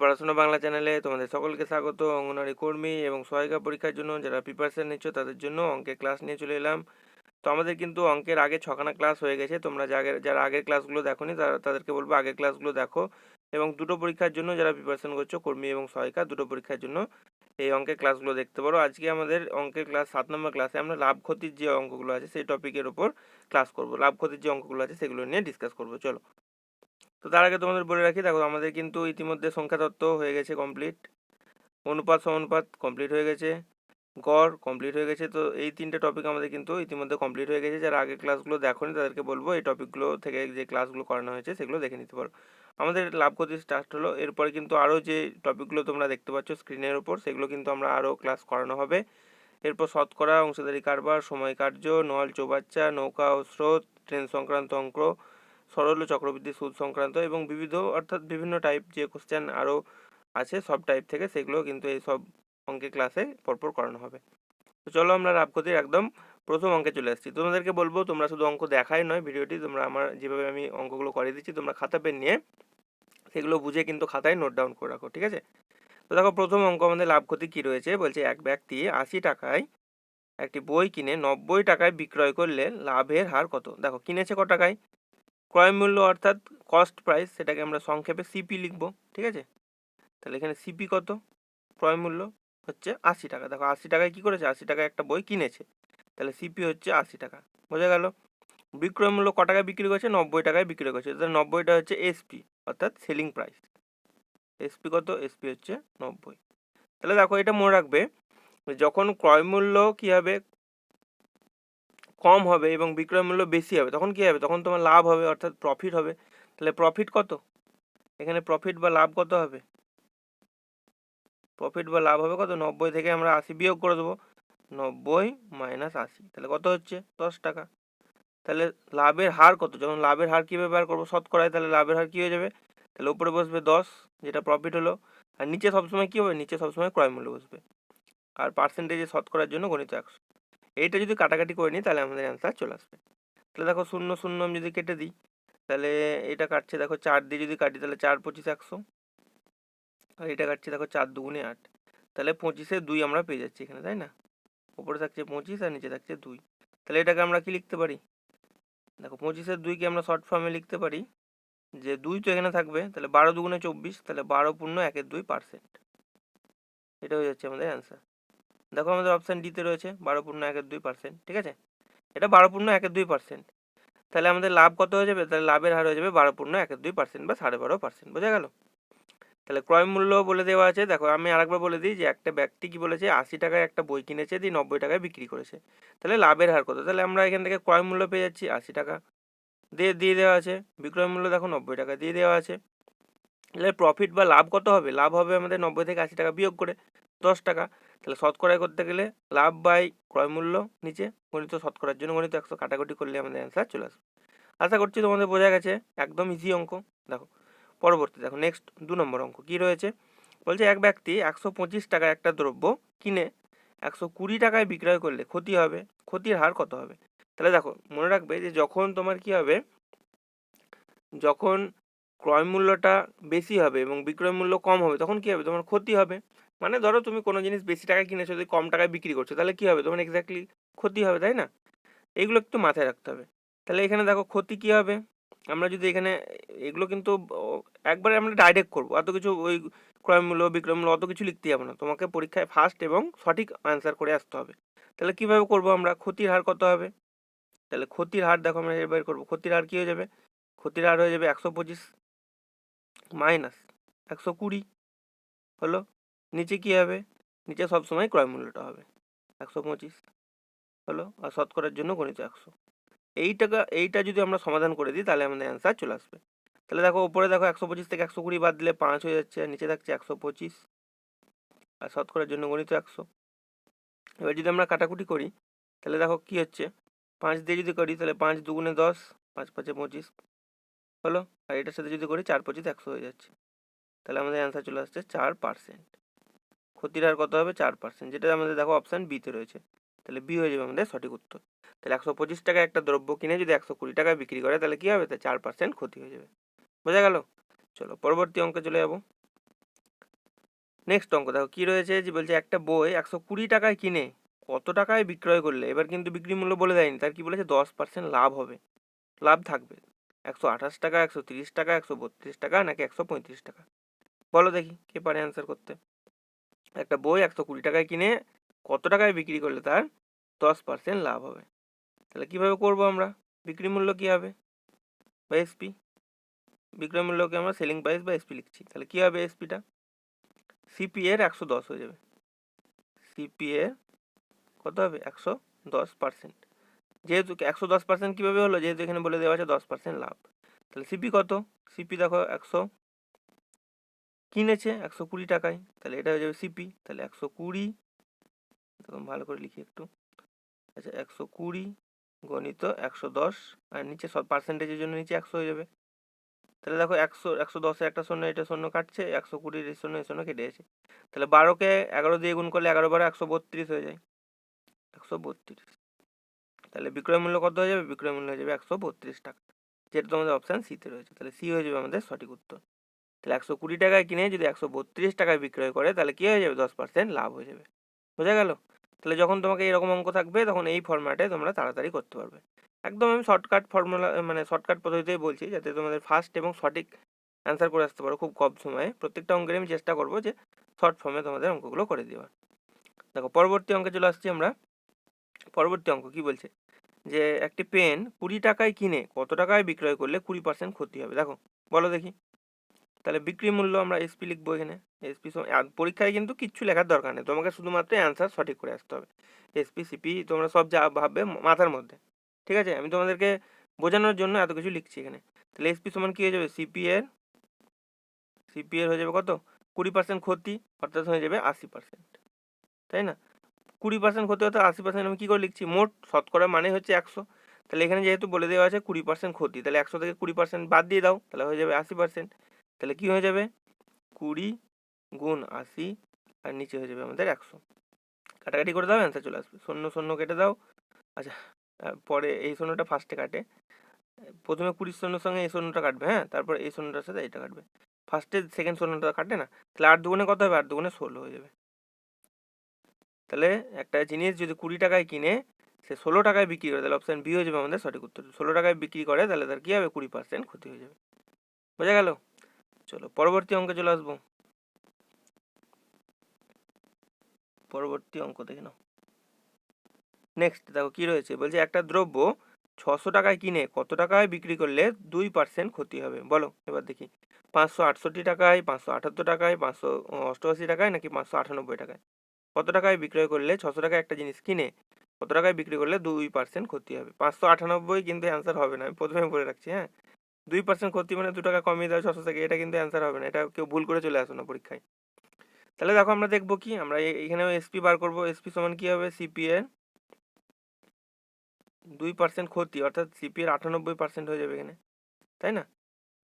পড়াশোনা বাংলা চ্যানেলে তোমাদের সকলকে স্বাগত অঙ্গনওয়াড়ি কর্মী এবং সহায়িকা পরীক্ষার জন্য যারা প্রিপারেশন নিচ্ছ তাদের জন্য অঙ্কের ক্লাস নিয়ে চলে এলাম। তো আমাদের কিন্তু অঙ্কের আগে ছখানা ক্লাস হয়ে গেছে। তোমরা যা যারা আগের ক্লাসগুলো দেখো দেখোনি তারা, তাদেরকে বলব আগের ক্লাসগুলো দেখো। এবং দুটো পরীক্ষার জন্য যারা প্রিপারেশন করছ, কর্মী এবং সহায়িকা, দুটো পরীক্ষার জন্য এই অঙ্কের ক্লাসগুলো দেখতে পারো। আজকে আমাদের অঙ্কের ক্লাস সাত নম্বর ক্লাসে আমরা লাভ ক্ষতির যে অঙ্কগুলো আছে, সেই টপিকের ওপর ক্লাস করব। লাভ ক্ষতির যে অঙ্কগুলো আছে, সেগুলো নিয়ে ডিসকাস করব। চলো। তো তার আগে তোমাদের বলে রাখি, দেখো আমাদের কিন্তু ইতিমধ্যে সংখ্যা তত্ত্ব হয়ে গেছে কমপ্লিট অনুপাত, সমানুপাত কমপ্লিট হয়ে গেছে। গড় কমপ্লিট হয়ে গেছে। তো এই তিনটে টপিক আমাদের কিন্তু ইতিমধ্যে কমপ্লিট হয়ে গেছে। যারা আগের ক্লাসগুলো দেখোনি, তাদেরকে বলব এই টপিকগুলো থেকে যে ক্লাসগুলো করানো হয়েছে, সেগুলো দেখে নিতে পারো। আমাদের লাভ ক্ষতি স্টার্ট হলো। এরপরে কিন্তু আরও যে টপিকগুলো তোমরা দেখতে পাচ্ছ স্ক্রিনের ওপর, সেগুলো কিন্তু আমরা আরও ক্লাস করানো হবে। এরপর শতকরা, অংশীদারি কারবার, সময় কার্য, নল চৌবাচ্চা, নৌকা ও স্রোত, ট্রেন সংক্রান্ত অঙ্ক সরল চক্রবৃদ্ধি সুদ সংক্রান্ত এবং বিবিধ, অর্থাৎ বিভিন্ন টাইপ যে কোশ্চেন আরও আছে, সব টাইপ থেকে সেগুলো কিন্তু এই সব অঙ্কের ক্লাসে পরপর করানো হবে। তো চলো আমরা ক্ষতির একদম প্রথম অঙ্কে চলে আসছি। তোমাদেরকে বলব, তোমরা শুধু অঙ্ক দেখাই নয় ভিডিওটি, তোমরা আমার যেভাবে আমি অঙ্কগুলো করে দিচ্ছি, তোমরা খাতা, পেন নিয়ে সেগুলো বুঝে কিন্তু খাতায় নোট ডাউন করে রাখো, ঠিক আছে? তো দেখো, প্রথম অঙ্ক আমাদের লাভ ক্ষতি কী রয়েছে? বলছে এক ব্যক্তি আশি টাকায় একটি বই কিনে নব্বই টাকায় বিক্রয় করলে লাভের হার কত? দেখো, কিনেছে ক টাকায়? ক্রয় মূল্য অর্থাৎ কস্ট প্রাইস সেটাকে আমরা সংক্ষেপে সিপি লিখব, ঠিক আছে? তাহলে এখানে সিপি কত? ক্রয় মূল্য হচ্ছে আশি টাকা। দেখো, আশি টাকায় কী করেছে? আশি টাকায় একটা বই কিনেছে। তাহলে সিপি হচ্ছে আশি টাকা। বোঝা গেল? বিক্রয় মূল্য ক টাকায় বিক্রি করছে? নব্বই টাকায় বিক্রি করছে। তাহলে নব্বইটা হচ্ছে এসপি অর্থাৎ সেলিং প্রাইস এসপি কত? এসপি হচ্ছে নব্বই। তাহলে দেখো, এটা মনে রাখবে যখন ক্রয় মূল্য কী হবে? কম হবে এবং বিক্রয় মূল্য বেশি হবে, তখন কী হবে? তখন তোমার লাভ হবে, অর্থাৎ প্রফিট হবে। তাহলে প্রফিট কত? এখানে প্রফিট বা লাভ কত হবে? প্রফিট বা লাভ হবে কত? নব্বই থেকে আমরা আশি বিয়োগ করে দেবো। নব্বই মাইনাস আশি। তাহলে কত হচ্ছে? দশ টাকা। তাহলে লাভের হার কত? যখন লাভের হার কীভাবে বার করব? শতকরায় তাহলে লাভের হার কী হয়ে যাবে? তাহলে উপরে বসবে দশ, যেটা প্রফিট হলো। আর নিচে সবসময় কী হবে? নিচে সবসময় ক্রয় মূল্য বসবে। আর পার্সেন্টেজে শতকরার জন্য গণিত একশো। এইটা যদি কাটাকাটি করে নিই, তাহলে আমাদের অ্যান্সার চলে আসবে। তাহলে দেখো শূন্য শূন্য আমি যদি কেটে দিই, তাহলে এটা কাটছে দেখো চার দিয়ে যদি কাটি, তাহলে চার পঁচিশ একশো। আর এটা কাটছে দেখো চার দুগুণে আট। তাহলে পঁচিশে দুই আমরা পেয়ে যাচ্ছি এখানে, তাই না? ওপরে থাকছে পঁচিশ আর নিচে থাকছে দুই। তাহলে এটাকে আমরা কি লিখতে পারি? দেখো পঁচিশের দুইকে আমরা শর্ট ফর্মে লিখতে পারি, যে দুই তো এখানে থাকবে, তাহলে বারো দুগুণে চব্বিশ, তাহলে বারো পূর্ণ একের দুই পার্সেন্ট এটা হয়ে যাচ্ছে আমাদের অ্যান্সার দেখো আমাদের অপশান ডিতে রয়েছে বারো পূর্ণ একের দুই পার্সেন্ট ঠিক আছে? এটা বারো পূর্ণ একের দুই পার্সেন্ট তাহলে আমাদের লাভ কত হয়ে যাবে? তাহলে লাভের হার হয়ে যাবে বারো পূর্ণ একের দুই পার্সেন্ট বা সাড়ে বারো পার্সেন্ট বোঝা গেল? তাহলে ক্রয় মূল্য বলে দেওয়া আছে। দেখো, আমি আরেকবার বলে দিই যে একটা ব্যক্তি কি বলেছে? আশি টাকায় একটা বই কিনেছে, দিয়ে নব্বই টাকায় বিক্রি করেছে। তাহলে লাভের হার কত? তাহলে আমরা এখান থেকে ক্রয় মূল্য পেয়ে যাচ্ছি আশি টাকা। দিয়ে দিয়ে দেওয়া আছে। বিক্রয় মূল্য দেখো নব্বই টাকা দিয়ে দেওয়া আছে। তাহলে প্রফিট বা লাভ কত হবে? লাভ হবে আমাদের নব্বই থেকে আশি টাকা বিয়োগ করে দশ টাকা। তাহলে শতকরায় করতে গেলে লাভ বাই ক্রয় মূল্য নিচে গণিত শতকরার জন্য গণিত একশো কাটাকুটি করলে আমাদের অ্যান্সার চলে আসবে। আশা করছি তোমাদের বোঝা গেছে, একদম ইজি অঙ্ক। দেখো, পরবর্তী, দেখো নেক্সট দু নম্বর অঙ্ক কী রয়েছে? বলছে এক ব্যক্তি একশো পঁচিশ টাকায় একটা দ্রব্য কিনে একশো কুড়ি টাকায় বিক্রয় করলে ক্ষতি হবে, ক্ষতির হার কত হবে? তাহলে দেখো, মনে রাখবে যে যখন তোমার কি হবে? যখন ক্রয় মূল্যটা বেশি হবে এবং বিক্রয় মূল্য কম হবে, তখন কি হবে? তোমার ক্ষতি হবে। মানে ধরো তুমি কোনো জিনিস বেশি টাকায় কিনেছো, যদি কম টাকায় বিক্রি করছ, তাহলে কি হবে? তোমার এক্স্যাক্টলি ক্ষতি হবে, তাই না? এইগুলো একটু মাথায় রাখতে হবে। তাহলে এখানে দেখো ক্ষতি কি হবে? আমরা যদি এখানে, এগুলো কিন্তু একবারে আমরা ডাইরেক্ট করব। অত কিছু ওই ক্রয়মূল্য বিক্রয়মূল্য অত কিছু লিখতে যাব না। তোমাকে পরীক্ষায় ফার্স্ট এবং সঠিক অ্যান্সার করে আসতে হবে। তাহলে কীভাবে করব আমরা? ক্ষতির হার কত হবে? তাহলে ক্ষতির হার দেখো আমরা বের করব। ক্ষতির হার কী হয়ে যাবে? ক্ষতির হার হয়ে যাবে একশো পঁচিশ মাইনাস একশো কুড়ি, হলো? নিচে কী হবে? নিচে সবসময় ক্রয় মূল্যটা হবে। একশো পঁচিশ হলো আর শতকরার জন্য গণিত একশো। এই টাকা এইটা যদি আমরা সমাধান করে দিই, তাহলে আমাদের অ্যান্সার চলে আসবে। তাহলে দেখো, উপরে দেখো একশো পঁচিশ থেকে একশো কুড়ি বাদ দিলে পাঁচ হয়ে যাচ্ছে, আর নিচে থাকছে একশো পঁচিশ। আর শতকরার জন্য গণিত একশো। এবার যদি আমরা কাটাকুটি করি, তাহলে দেখো কী হচ্ছে? পাঁচ দিয়ে যদি করি, তাহলে পাঁচ দুগুণে দশ, পাঁচ পাঁচে পঁচিশ হলো। আর এটার সাথে যদি করি, চার পঁচিশ একশো হয়ে যাচ্ছে। তাহলে আমাদের অ্যান্সার চলে আসছে চার পার্সেন্ট ক্ষতির হার কত হবে? চার পার্সেন্ট যেটা আমাদের দেখো অপশান বিতে রয়েছে। তাহলে বি হয়ে যাবে আমাদের সঠিক উত্তর। তাহলে একশো পঁচিশ টাকায় একটা দ্রব্য কিনে যদি একশো কুড়ি টাকায় বিক্রি করে, তাহলে কী হবে? তাহলে চার পার্সেন্ট ক্ষতি হয়ে যাবে। বোঝা গেল? চলো পরবর্তী অঙ্কে চলে যাব। নেক্সট অঙ্ক দেখো কী রয়েছে? যে বলছে একটা বই একশো কুড়ি টাকায় কিনে কত টাকায় বিক্রয় করলে? এবার কিন্তু বিক্রি মূল্য বলে দেয়নি। তার কি বলেছে? দশ পার্সেন্ট লাভ হবে। লাভ থাকবে। একশো আঠাশ টাকা, একশো তিরিশ টাকা, একশো বত্রিশ টাকা, নাকি একশো পঁয়ত্রিশ টাকা? বলো দেখি, কে পারে অ্যান্সার করতে? একটা বই একশো কুড়ি টাকায় কিনে কত টাকায় বিক্রি করলে তার দশ পার্সেন্ট লাভ হবে? তাহলে কীভাবে করব আমরা? বিক্রি মূল্য কী হবে? বা এসপি বিক্রয় মূল্যকে আমরা সেলিং প্রাইস বা এসপি লিখছি। তাহলে কী হবে এসপিটা সিপি এর একশো দশ হয়ে যাবে। সিপি এর কত হবে? একশো দশ পার্সেন্ট যেহেতু একশো দশ পার্সেন্ট কীভাবে হলো? যেহেতু এখানে বলে দেওয়া আছে দশ পার্সেন্ট লাভ। তাহলে সিপি কত? সিপি দেখো, একশো কিনেছে একশো কুড়ি টাকায়, তাহলে এটা হয়ে যাবে সিপি তাহলে একশো কুড়ি। দেখুন ভালো করে লিখি একটু। আচ্ছা একশো কুড়ি গণিত একশো দশ, আর নিচে সব পার্সেন্টেজের জন্য নিচে একশো হয়ে যাবে। তাহলে দেখো একশো একশো দশে একটা শূন্য, এটা শূন্য কাটছে, একশো কুড়ির এই শূন্য এই শূন্য কেটে গেছে। তাহলে বারোকে এগারো দিয়ে গুণ করলে এগারো বারো, একশো বত্রিশ হয়ে যায়। একশো বত্রিশ। তাহলে বিক্রয় মূল্য কত হয়ে যাবে? বিক্রয় মূল্য হয়ে যাবে একশো বত্রিশ টাকা। যেটা তোমাদের অপশান সিতে রয়েছে। তাহলে সি হয়ে যাবে আমাদের সঠিক উত্তর। তাহলে একশো কুড়ি টাকায় কিনে যদি একশো বত্রিশ টাকায় বিক্রয় করে, তাহলে কী হয়ে যাবে? দশ পার্সেন্ট লাভ হয়ে যাবে। বোঝা গেল? তাহলে যখন তোমাকে এরকম অঙ্ক থাকবে, তখন এই ফর্ম্যাটে তোমরা তাড়াতাড়ি করতে পারবে। একদম আমি শর্টকাট ফর্মুলা মানে শর্টকাট পদ্ধতিতেই বলছি, যাতে তোমাদের ফার্স্ট এবং সঠিক অ্যান্সার করে আসতে পারো খুব কম সময়ে। প্রত্যেকটা অঙ্কের আমি চেষ্টা করব যে শর্ট ফর্মে তোমাদের অঙ্কগুলো করে দেওয়ার। দেখো, পরবর্তী অঙ্কে চলে আসছি আমরা। পরবর্তী অঙ্ক কি বলছে? যে একটি পেন কুড়ি টাকায় কিনে কত টাকায় বিক্রয় করলে কুড়ি পার্সেন্ট ক্ষতি হবে? দেখো, বলো দেখি। তাহলে বিক্রি মূল্য আমরা এসপি লিখব এখানে। এসপি পরীক্ষায় কিন্তু কিচ্ছু লেখার দরকার নেই। তোমাকে শুধুমাত্র অ্যান্সার সঠিক করে আসতে হবে। এসপি সিপি তোমরা সব যা ভাববে মাথার মধ্যে। ঠিক আছে? আমি তোমাদেরকে বোঝানোর জন্য এত কিছু লিখছি এখানে। তাহলে এসপি সমান কী হয়ে যাবে? সিপি এর সিপি এর হয়ে যাবে কত? কুড়ি পার্সেন্ট ক্ষতি, অর্থাৎ হয়ে যাবে আশি পার্সেন্ট তাই না? কুড়ি পার্সেন্ট ক্ষতি, অর্থাৎ আশি পার্সেন্ট আমি কী করে লিখছি? মোট শতকরা মানে হচ্ছে একশো। তাহলে এখানে যেহেতু বলে দেওয়া আছে কুড়ি পার্সেন্ট ক্ষতি, তাহলে একশো থেকে কুড়ি পার্সেন্ট বাদ দিয়ে দাও, তাহলে হয়ে যাবে আশি পার্সেন্ট তাহলে কী হয়ে যাবে? কুড়ি গুণ আশি আর নিচে হয়ে যাবে আমাদের একশো। কাটাকাটি করে দাও অ্যান্সার চলে আসবে। শূন্য শূন্য কেটে দাও। আচ্ছা পরে এই শূন্যটা ফার্স্টে কাটে। প্রথমে কুড়ির শূন্যর সঙ্গে এই শূন্যটা কাটবে হ্যাঁ? তারপর এই শূন্যটার সাথে এটা কাটবে। ফার্স্টে সেকেন্ড শূন্যটা কাটে না? তাহলে আট দুগুণে কত হবে? আট দুগুণে ষোলো হয়ে যাবে। তাহলে একটা জিনিস যদি কুড়ি টাকায় কিনে, সে ষোলো টাকায় বিক্রি করে, তাহলে অপশান বি হয়ে যাবে আমাদের সঠিক উত্তর। ষোলো টাকায় বিক্রি করে, তাহলে তার কী হবে? কুড়ি পার্সেন্ট ক্ষতি হয়ে যাবে। বোঝা গেল? চলো, পরবর্তী অঙ্কে চলে আসব। পরবর্তী অঙ্ক দেখে নাও। নেক্সট দেখো কী রয়েছে? বলছে একটা দ্রব্য ছশো টাকায় কিনে কত টাকায় বিক্রি করলে দুই পার্সেন্ট ক্ষতি হবে? বলো, এবার দেখি। পাঁচশো আটষট্টি টাকায়, পাঁচশো আটাত্তর টাকায়, পাঁচশো অষ্টআশি টাকায় নাকি পাঁচশো আটানব্বই টাকায়? কত টাকায় বিক্রয় করলে ছশো টাকায় একটা জিনিস কিনে কত টাকায় বিক্রি করলে দুই পার্সেন্ট ক্ষতি হবে? পাঁচশো আটানব্বই কিন্তু অ্যান্সার হবে না, আমি প্রথমে বলে রাখছি হ্যাঁ? দুই পার্সেন্ট ক্ষতি মানে দু টাকা কমিয়ে দেওয়া ছশো থেকে, এটা কিন্তু অ্যান্সার হবে না, এটা কেউ ভুল করে চলে আসো না পরীক্ষায়। তাহলে দেখো আমরা দেখব কি, আমরা এখানে এসপি বার করব এসপি সমান কী হবে? সিপি এর দুই পার্সেন্ট ক্ষতি, অর্থাৎ সিপি এর আটানব্বই পার্সেন্ট হয়ে যাবে এখানে, তাই না?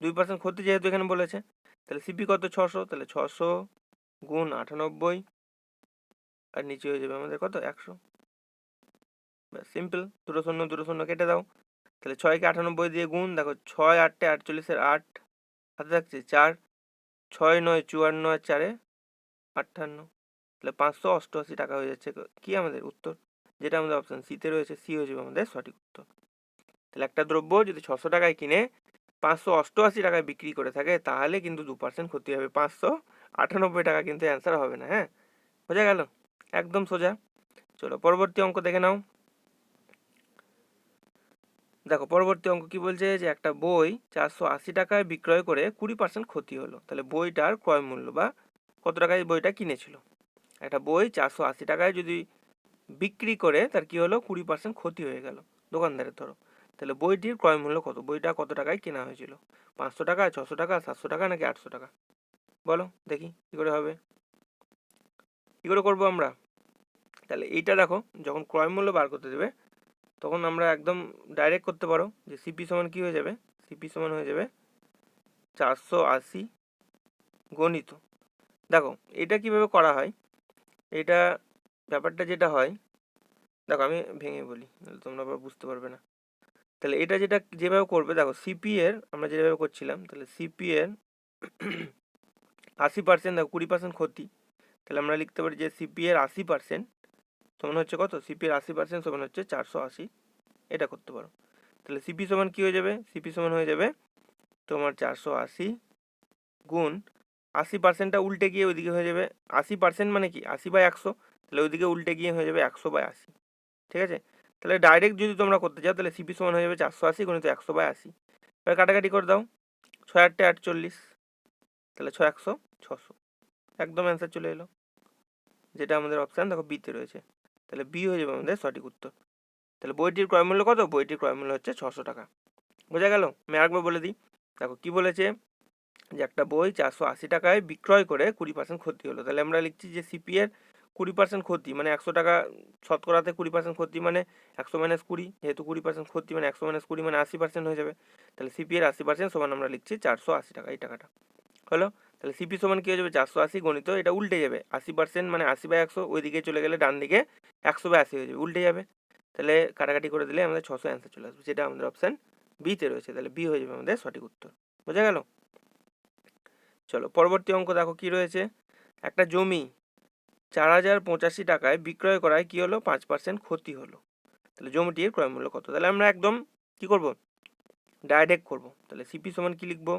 দুই পার্সেন্ট ক্ষতি যেহেতু এখানে বলেছে, তাহলে সিপি কত? ছশো, তাহলে ছশো গুণ আটানব্বই, আর নিচে হয়ে যাবে আমাদের কত? একশো। সিম্পল দুটো শূন্য দুটো শূন্য কেটে দাও। তাহলে ছয়কে আটানব্বই দিয়ে গুণ, দেখো ছয় আটটে আটচল্লিশের আট হাতে থাকছে চার, ছয় নয় চুয়ান্ন আর চারে আটান্ন, তাহলে পাঁচশো অষ্টআশি টাকা হয়ে যাচ্ছে। কি আমাদের উত্তর? যেটা আমাদের অপশান সিতে রয়েছে সি হয়ে যাবে আমাদের সঠিক উত্তর। তাহলে একটা দ্রব্য যদি ছশো টাকায় কিনে পাঁচশো অষ্টআশি টাকায় বিক্রি করে থাকে, তাহলে কিন্তু দু পার্সেন্ট ক্ষতি হবে। পাঁচশো আটানব্বই টাকা কিন্তু অ্যান্সার হবে না হ্যাঁ? বোঝা গেল? একদম সোজা। চলো পরবর্তী অঙ্ক দেখে নাও। দেখো, পরবর্তী অঙ্ক কি বলছে? যে একটা বই চারশো আশি টাকায় বিক্রয় করে কুড়ি পার্সেন্ট ক্ষতি হলো। তাহলে বইটার ক্রয় মূল্য বা কত টাকায় বইটা কিনেছিল? একটা বই চারশো আশি টাকায় যদি বিক্রি করে, তার কি হলো? কুড়ি পার্সেন্ট ক্ষতি হয়ে গেল। দোকানদারের ধরো। তাহলে বইটির ক্রয় মূল্য কত? বইটা কত টাকায় কেনা হয়েছিল? পাঁচশো টাকা, ছশো টাকা, সাতশো টাকা নাকি আটশো টাকা? বলো, দেখি কী করে হবে। কী করে করব আমরা? তাহলে এইটা দেখো, যখন ক্রয় মূল্য বার করতে দেবে তখন আমরা একদম ডাইরেক্ট করতে পারো যে সিপি সমান কী হয়ে যাবে? সিপি সমান হয়ে যাবে চারশো আশি গণিত। দেখো, এটা কীভাবে করা হয়? এটা ব্যাপারটা যেটা হয়, দেখো আমি ভেঙে বলি তোমরা আবার বুঝতে পারবে না। তাহলে এটা যেটা যেভাবে করবে, দেখো সিপি এর আমরা যেভাবে করছিলাম, তাহলে সিপি এর আশি পার্সেন্ট দেখো কুড়ি পার্সেন্ট ক্ষতি। তাহলে আমরা লিখতে পারি যে সিপি এর আশি পার্সেন্ট সমান হচ্ছে কত? সিপি এর আশি পার্সেন্ট সমান হচ্ছে চারশো আশি। এটা করতে পারো। তাহলে সিপি সমান কী হয়ে যাবে? সিপি সমান হয়ে যাবে তোমার চারশো আশি গুণ আশি পার্সেন্টটা উল্টে গিয়ে ওইদিকে হয়ে যাবে। আশি পার্সেন্ট মানে কি? আশি বাই একশো। তাহলে ওইদিকে উল্টে গিয়ে হয়ে যাবে একশো বাই আশি। ঠিক আছে? তাহলে ডাইরেক্ট যদি তোমরা করতে চাও তাহলে সিপি সমান হয়ে যাবে চারশো আশি গুণিত একশো বাই আশি। এবার কাটাকাটি করে দাও। ছয় আটটা আটচল্লিশ। তাহলে ছয় একশো, ছশো। একদম অ্যান্সার চলে এলো। যেটা আমাদের অপশান দেখো বিতে রয়েছে। তাহলে বি হয়ে যাবে আমাদের সঠিক উত্তর। তাহলে বইটির ক্রয় মূল্য কত? বইটির ক্রয় মূল্য হচ্ছে ছশো টাকা। বোঝা গেল? আমি আরেকবার বলে দিই। দেখো, কি বলেছে? যে একটা বই চারশো আশি টাকায় বিক্রয় করে কুড়ি পার্সেন্ট ক্ষতি হলো। তাহলে আমরা লিখছি যে সিপিএর কুড়ি পার্সেন্ট ক্ষতি মানে একশো টাকা শতকরাতে কুড়ি পার্সেন্ট ক্ষতি মানে একশো মাইনাস কুড়ি। যেহেতু কুড়ি পার্সেন্ট ক্ষতি মানে একশো মাইনাস কুড়ি মানে আশি পার্সেন্ট হয়ে যাবে। তাহলে সিপিএর আশি পার্সেন্ট সমান আমরা লিখছি চারশো আশি টাকা, এই টাকাটা। হলো? তাহলে সিপি সমান কী হয়ে যাবে? চারশো আশি গণিত এটা উল্টে যাবে। আশি পার্সেন্ট মানে আশি বাই একশো ওই দিকে চলে গেলে ডান দিকে একশো বাই আশি হয়ে যাবে, উল্টে যাবে। তাহলে কাটাকাটি করে দিলে আমাদের ছশো অ্যান্সার চলে আসবে যেটা আমাদের অপশান বিতে রয়েছে। তাহলে বি হয়ে যাবে আমাদের সঠিক উত্তর। বোঝা গেল? চলো, পরবর্তী অঙ্ক দেখো কি রয়েছে। একটা জমি চার হাজার পঁচাশি টাকায় বিক্রয় করায় কি হলো? পাঁচ পার্সেন্ট ক্ষতি হলো। তাহলে জমিটির ক্রয় মূল্য কত? তাহলে আমরা একদম কি করব? ডাইরেক্ট করব। তাহলে সিপি সমান কি লিখব?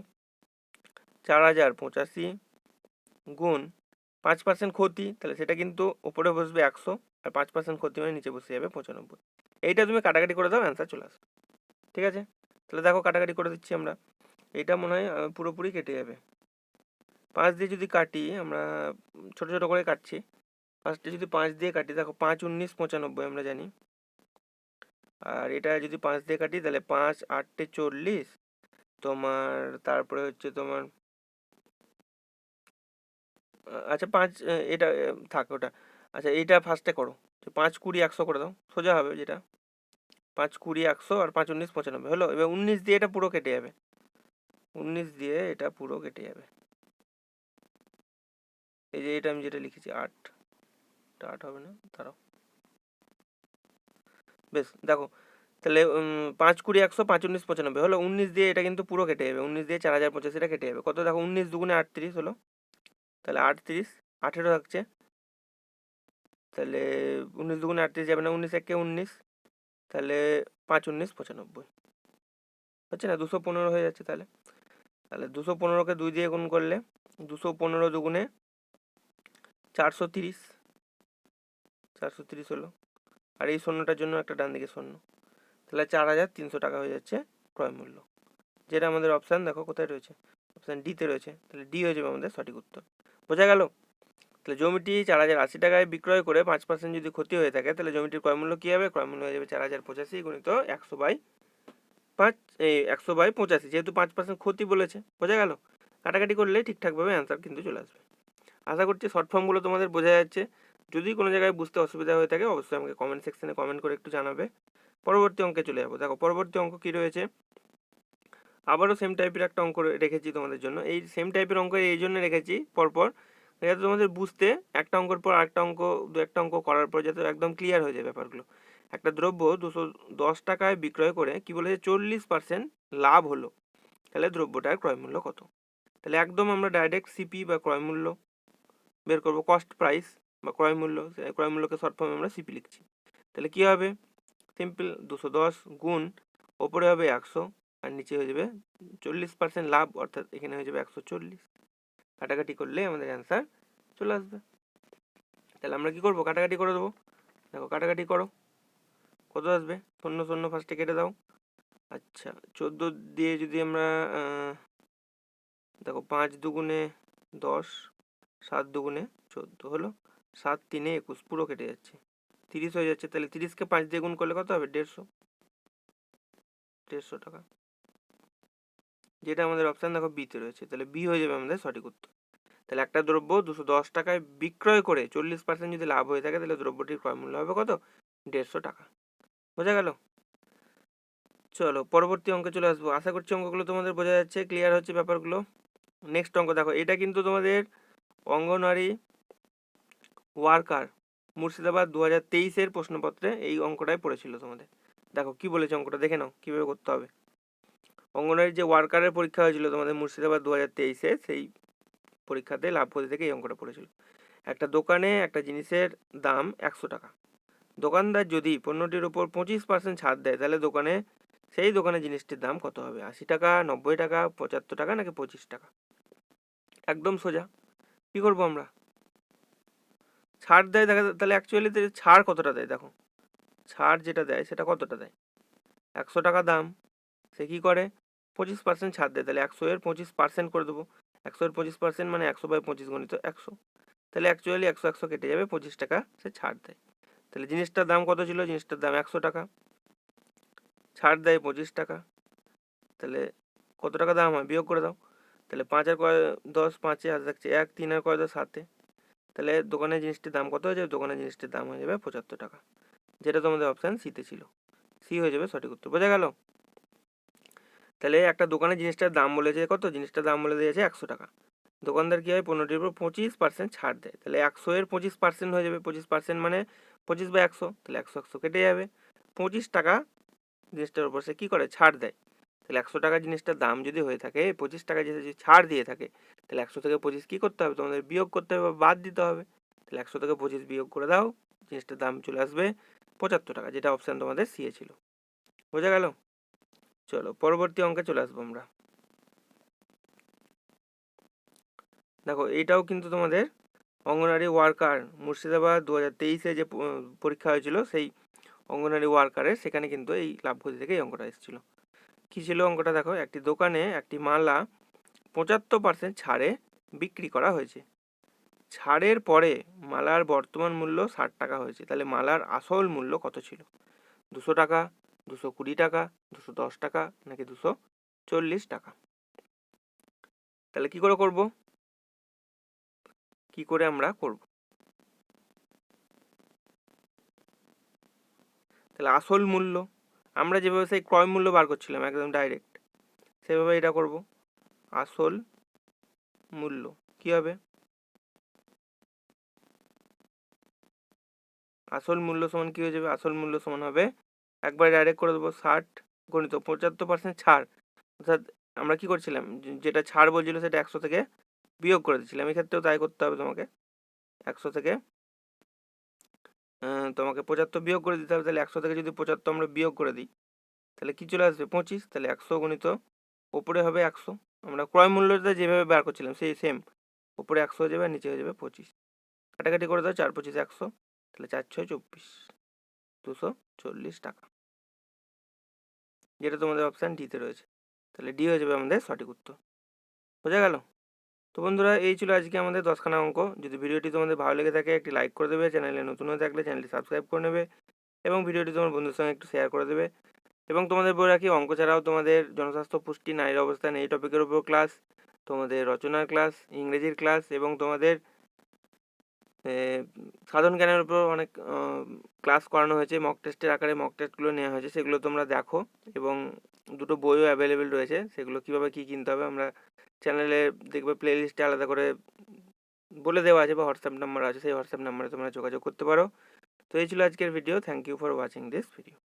চার হাজার পঁচাশি গুণ পাঁচ পার্সেন্ট ক্ষতি, তাহলে সেটা কিন্তু উপরে বসবে একশো আর পাঁচ পার্সেন্ট ক্ষতি মানে নিচে বসে যাবে পঁচানব্বই। এইটা তুমি কাটাকাটি করে দাও অ্যান্সার চলে আসবে। ঠিক আছে? তাহলে দেখো কাটাকাটি করে দিচ্ছি আমরা। এইটা মনে হয় পুরোপুরি কেটে যাবে। পাঁচ দিয়ে যদি কাটি, আমরা ছোট ছোট করে কাটছি। ফার্স্টে যদি পাঁচ দিয়ে কাটি, দেখো পাঁচ উনিশ পঁচানব্বই আমরা জানি। আর এটা যদি পাঁচ দিয়ে কাটি, তাহলে পাঁচ আটটে চল্লিশ। তোমার, তারপরে হচ্ছে তোমার আচ্ছা পাঁচ এটা থাক ওটা। আচ্ছা এইটা ফার্স্টে করো। পাঁচ কুড়ি একশো করে দাও। সোজা হবে যেটা। পাঁচ কুড়ি একশো আর পাঁচ উনিশ পঁচানব্বই। হলো? এবার উনিশ দিয়ে এটা পুরো কেটে যাবে। উনিশ দিয়ে এটা পুরো কেটে যাবে। এই যে এটা আমি যেটা লিখেছি, আট। এটা আট হবে না? দাঁড়াও। বেশ, দেখো। তাহলে পাঁচ কুড়ি একশো, পাঁচ উনিশ পঁচানব্বই। হলো? উনিশ দিয়ে এটা কিন্তু পুরো কেটে যাবে। উনিশ দিয়ে চার হাজার পঁচাশিটা কেটে যাবে। কত? দেখো, উনিশ দুগুণে আটত্রিশ হলো? তাহলে আটত্রিশ, আঠেরো থাকছে। তাহলে উনিশ দুগুণে আটত্রিশ যাবে না, উনিশ একে উনিশ, তাহলে পাঁচ উনিশ, পঁচানব্বই। হচ্ছে না? দুশো পনেরো হয়ে যাচ্ছে তাহলে। তাহলে দুশো পনেরোকে দুই দিয়ে গুণ করলে দুশো পনেরো দুগুণে চারশো তিরিশ। চারশো তিরিশ হলো। আর এই শূন্যটার জন্য একটা ডান দিকে শূন্য তাহলে চার হাজার তিনশো টাকা হয়ে যাচ্ছে ক্রয় মূল্য। যেটা আমাদের অপশান দেখো কোথায় রয়েছে? অপশান ডিতে রয়েছে। তাহলে ডি হয়ে যাবে আমাদের সঠিক উত্তর। বোঝা গেল? তাহলে জমিটি চার হাজার আশি টাকায় বিক্রয় করে পাঁচ পার্সেন্ট যদি ক্ষতি হয়ে থাকে, তাহলে জমিটির ক্রয় মূল্য কী হবে? ক্রয় মূল্য হয়ে যাবে চার হাজার পঁচাশি গুণিত একশো বাই পাঁচ এই একশো বাই পঁচাশি। যেহেতু পাঁচ পার্সেন্ট ক্ষতি বলেছে, বোঝা গেল? কাটাকাটি করলে ঠিকঠাকভাবে অ্যান্সার কিন্তু চলে আসবে। আশা করছি শর্ট ফর্মগুলো তোমাদের বোঝা যাচ্ছে। যদি কোনো জায়গায় বুঝতে অসুবিধা হয়ে থাকে, অবশ্যই আমাকে কমেন্ট সেকশনে কমেন্ট করে একটু জানাবে। পরবর্তী অঙ্কে চলে যাব। দেখো, পরবর্তী অঙ্ক কী রয়েছে? আবারও সেম টাইপের একটা অঙ্ক রেখেছি তোমাদের জন্য। এই সেম টাইপের অঙ্ক এই জন্য রেখেছি পরপর, যাতে তোমাদের বুঝতে একটা অঙ্কর পর আরেকটা অঙ্ক, দু একটা অঙ্ক করার পর যাতে একদম ক্লিয়ার হয়ে যায় ব্যাপারগুলো। একটা দ্রব্য দুশো দশ টাকায় বিক্রয় করে কি বলেছে? চল্লিশ পার্সেন্ট লাভ হলো। তাহলে দ্রব্যটার ক্রয় মূল্য কত? তাহলে একদম আমরা ডাইরেক্ট সিপি বা ক্রয় মূল্য বের করব কস্ট প্রাইস বা ক্রয় মূল্য সে ক্রয় মূল্যকে শর্ট ফর্মে আমরা সিপি লিখছি। তাহলে কী হবে? সিম্পল দুশো দশ গুণ, ওপরে হবে একশো। আর নিচে হয়ে যাবে চল্লিশ পার্সেন্ট লাভ, অর্থাৎ এখানে হয়ে যাবে একশো চল্লিশ। কাটাকাটি করলে আমাদের অ্যান্সার চলে আসবে। তাহলে আমরা কি করব? কাটাকাটি করে দেবো। দেখো, কাটাকাটি করো। কত আসবে? শূন্য শূন্য ফার্স্টে কেটে দাও। আচ্ছা চোদ্দ দিয়ে যদি আমরা দেখো, পাঁচ দুগুণে দশ, সাত দুগুণে চোদ্দ হলো। সাত তিনে একুশ, পুরো কেটে যাচ্ছে। তিরিশ হয়ে যাচ্ছে, তাহলে তিরিশকে পাঁচ দিয়ে গুণ করলে কত হবে? দেড়শো। দেড়শো টাকা। যেটা আমাদের অপশান দেখো বিতে রয়েছে, তাহলে বি হয়ে যাবে আমাদের সঠিক উত্তর। তাহলে একটা দ্রব্য দুশো দশ টাকায় বিক্রয় করে চল্লিশ পার্সেন্ট যদি লাভ হয়ে থাকে, তাহলে দ্রব্যটির ক্রয় মূল্য হবে কত? দেড়শো টাকা। বোঝা গেল? চলো, পরবর্তী অঙ্কে চলে আসব। আশা করছি অঙ্কগুলো তোমাদের বোঝা যাচ্ছে ক্লিয়ার হচ্ছে ব্যাপারগুলো। নেক্সট অঙ্ক দেখো, এটা কিন্তু তোমাদের অঙ্গনওয়াড়ি ওয়ার্কার মুর্শিদাবাদ দু হাজার তেইশের প্রশ্নপত্রে এই অঙ্কটাই পড়েছিল তোমাদের। দেখো, কি বলেছে অঙ্কটা? দেখে নাও, কীভাবে করতে হবে। অঙ্গনওয়াড়ির যে ওয়ার্কারের পরীক্ষা হয়েছিল তোমাদের মুর্শিদাবাদ দু হাজার তেইশে, সেই পরীক্ষাতে লাভ পদ্ধতি থেকে এই অঙ্কটা পড়েছিল। একটা দোকানে একটা জিনিসের দাম একশো টাকা। দোকানদার যদি পণ্যটির উপর পঁচিশ পার্সেন্ট ছাড় দেয়, তাহলে দোকানে, সেই দোকানে জিনিসটির দাম কত হবে? আশি টাকা, নব্বই টাকা, পঁচাত্তর টাকা নাকি পঁচিশ টাকা? একদম সোজা। কী করব আমরা? ছাড় দেয় দেখা তাহলে অ্যাকচুয়ালি ছাড় কতটা দেয় দেখো? ছাড় যেটা দেয় সেটা কতটা দেয়? একশো টাকা দাম। সে কী করে? পঁচিশ পার্সেন্ট ছাড় দেয় তাহলে একশো এর পঁচিশ পার্সেন্ট করে দেবো। একশো এর পঁচিশ পার্সেন্ট মানে একশো বাই পঁচিশ গণিত একশো। তাহলে অ্যাকচুয়ালি একশো একশো কেটে যাবে, পঁচিশ টাকা সে ছাড় দেয়। তাহলে জিনিসটার দাম কত ছিল? জিনিসটার দাম একশো টাকা। ছাড় দেয় পঁচিশ টাকা। তাহলে কত টাকা দাম হয়? বিয়োগ করে দাও। তাহলে পাঁচ আর কয় দশ, পাঁচে হাতে থাকছে এক, তিন আর কয় দশ, সাতে। তাহলে দোকানের জিনিসটির দাম কত হয়ে যাবে? দোকানের জিনিসটির দাম হয়ে যাবে পঁচাত্তর টাকা। যেটা তোমাদের অপশান সিতে ছিল। সি হয়ে যাবে সঠিক উত্তর। বোঝা গেল? তাহলে একটা দোকানে জিনিসটার দাম বলেছে কত? জিনিসটার দাম বলে দিয়েছে একশো টাকা। দোকানদার কী হয়, পণ্যটির উপর পঁচিশ পার্সেন্ট ছাড় দেয়। তাহলে একশো এর পঁচিশ পার্সেন্ট হয়ে যাবে। পঁচিশ পার্সেন্ট মানে পঁচিশ বা একশো, তাহলে একশো একশো কেটে যাবে। পঁচিশ টাকা জিনিসটার উপর সে কী করে? ছাড় দেয়। তাহলে একশো টাকা জিনিসটার দাম যদি হয়ে থাকে, পঁচিশ টাকা যদি ছাড় দিয়ে থাকে, তাহলে একশো থেকে পঁচিশ কী করতে হবে? তোমাদের বিয়োগ করতে হবে বা বাদ দিতে হবে। তাহলে একশো থেকে পঁচিশ বিয়োগ করে দাও, জিনিসটার দাম চলে আসবে পঁচাত্তর টাকা, যেটা অপশান তোমাদের সিএ ছিল। বোঝা গেল? চলো, পরবর্তী অঙ্কে চলে আসব আমরা। দেখো এইটাও কিন্তু তোমাদের অঙ্গনারী ওয়ার্কার, মুর্শিদাবাদ দু হাজার তেইশে যে পরীক্ষা হয়েছিল, সেই অঙ্গনারী ওয়ার্কারের সেখানে কিন্তু এই লাভক্ষতি থেকে এই অঙ্কটা এসেছিল। কী ছিল অঙ্কটা দেখো, একটি দোকানে একটি মালা পঁচাত্তর পার্সেন্ট ছাড়ে বিক্রি করা হয়েছে। ছাড়ের পরে মালার বর্তমান মূল্য ষাট টাকা হয়েছে, তাহলে মালার আসল মূল্য কত ছিল? দুশো টাকা দুশো কুড়ি টাকা, দুশো দশ টাকা নাকি দুশো চল্লিশ টাকা। তাহলে কি করে করব? কি করে আমরা করব? তাহলে আসল মূল্য, আমরা যেভাবে সেই ক্রয় মূল্য বার করছিলাম একদম ডাইরেক্ট সেভাবে এটা করব। আসল মূল্য কি হবে? আসল মূল্য সমান কী হয়ে যাবে? আসল মূল্য সমান হবে একবার ডাইরেক্ট করে দেবো ষাট গণিত, পঁচাত্তর পার্সেন্ট ছাড়। অর্থাৎ আমরা কি করছিলাম? যেটা ছাড় বলছিল সেটা একশো থেকে বিয়োগ করে দিচ্ছিলাম। এক্ষেত্রেও তাই করতে হবে তোমাকে। একশো থেকে তোমাকে পঁচাত্তর বিয়োগ করে দিতে হবে। তাহলে একশো থেকে যদি পঁচাত্তর আমরা বিয়োগ করে দিই, তাহলে কী চলে আসবে? পঁচিশ। তাহলে একশো গণিত, ওপরে হবে একশো। আমরা ক্রয় মূল্যটা যেভাবে বার করছিলাম, সেই সেম ওপরে একশো হয়ে যাবে আর নিচে হয়ে যাবে পঁচিশ। কাটাকাটি করে দাও, চার, পঁচিশ, একশো। তাহলে চার, ছয়, চব্বিশ। দুশো চল্লিশ টাকা। যেটা তোমাদের অপশান ডিতে রয়েছে। তাহলে ডি হয়ে যাবে আমাদের সঠিক উত্তর। বোঝা গেল? তো বন্ধুরা, এই ছিল আজকে আমাদের দশখানা অঙ্ক। যদি ভিডিওটি তোমাদের ভালো লেগে থাকে, একটি লাইক করে দেবে। চ্যানেলে নতুন হয়ে থাকলে চ্যানেলটি সাবস্ক্রাইব করে নেবে এবং ভিডিওটি তোমার বন্ধুর সঙ্গে একটু শেয়ার করে দেবে। এবং তোমাদের বলে রাখি, অঙ্ক ছাড়াও তোমাদের জনস্বাস্থ্য, পুষ্টি, নারীর অবস্থান এই টপিকের উপর ক্লাস তোমাদের রচনার ক্লাস ইংরেজির ক্লাস এবং তোমাদের সাধারণ জ্ঞানের উপর অনেক ক্লাস করানো হয়েছে মক টেস্টের আকারে মক টেস্টগুলো নেওয়া হয়েছে, সেগুলো তোমরা দেখো এবং দুটো বইও অ্যাভেলেবেল রয়েছে, সেগুলো কীভাবে কী কিনতে হবে আমরা চ্যানেলে দেখবে প্লে লিস্টে আলাদা করে বলে দেওয়া আছে বা হোয়াটসঅ্যাপ নাম্বার আছে, সেই হোয়াটসঅ্যাপ নাম্বারে তোমরা যোগাযোগ করতে পারো। তো এই ছিল আজকের video thank you for watching this video